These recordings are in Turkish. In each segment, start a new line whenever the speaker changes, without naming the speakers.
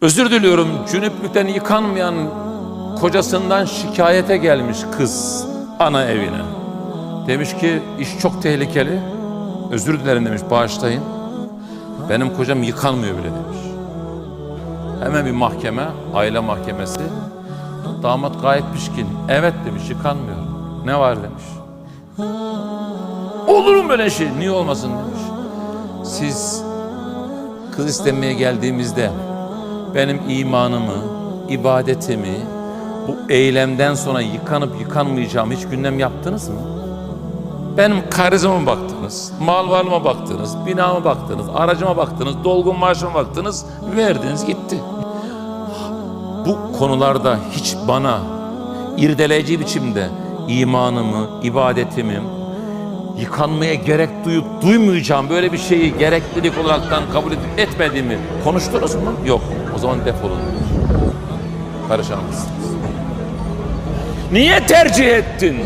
Özür diliyorum cünüplükten yıkanmayan kocasından şikayete gelmiş kız ana evine. Demiş ki iş çok tehlikeli. Özür dilerim demiş bağışlayın. Benim kocam yıkanmıyor bile demiş. Hemen bir mahkeme, aile mahkemesi. Damat gayet pişkin. Evet demiş yıkanmıyor. Ne var demiş. Olur mu böyle şey? Niye olmasın demiş. Siz kız istemeye geldiğimizde benim imanımı, ibadetimi, bu eylemden sonra yıkanıp yıkanmayacağımı hiç gündem yaptınız mı? Benim karizma baktınız, mal varlığıma baktınız, binama baktınız, aracıma baktınız, dolgun maaşıma baktınız, verdiniz gitti. Bu konularda hiç bana irdeleyici biçimde imanımı, ibadetimi, yıkanmaya gerek duyup duymayacağım böyle bir şeyi gereklilik olaraktan kabul edip etmediğimi konuştunuz mu? Yok. O zaman defolun. Karışamazsınız. Niye tercih ettin?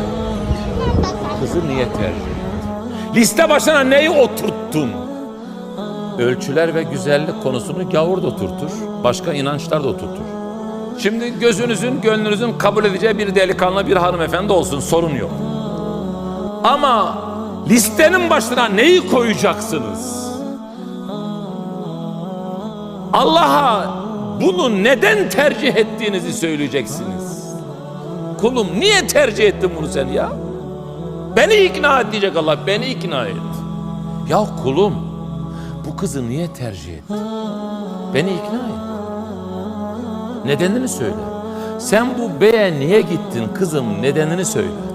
Kızı niye tercih ettin? Liste başına neyi oturttun? Ölçüler ve güzellik konusunu gavur da oturtur. Başka inançlar da oturtur. Şimdi gözünüzün, gönlünüzün kabul edeceği bir delikanlı, bir hanımefendi olsun sorun yok. Ama listenin başına neyi koyacaksınız? Allah'a bunu neden tercih ettiğinizi söyleyeceksiniz. Kulum niye tercih ettin bunu sen ya? Beni ikna et diyecek Allah. Beni ikna et. Ya kulum bu kızı niye tercih ettin? Beni ikna et. Nedenini söyle. Sen bu beye niye gittin kızım nedenini söyle.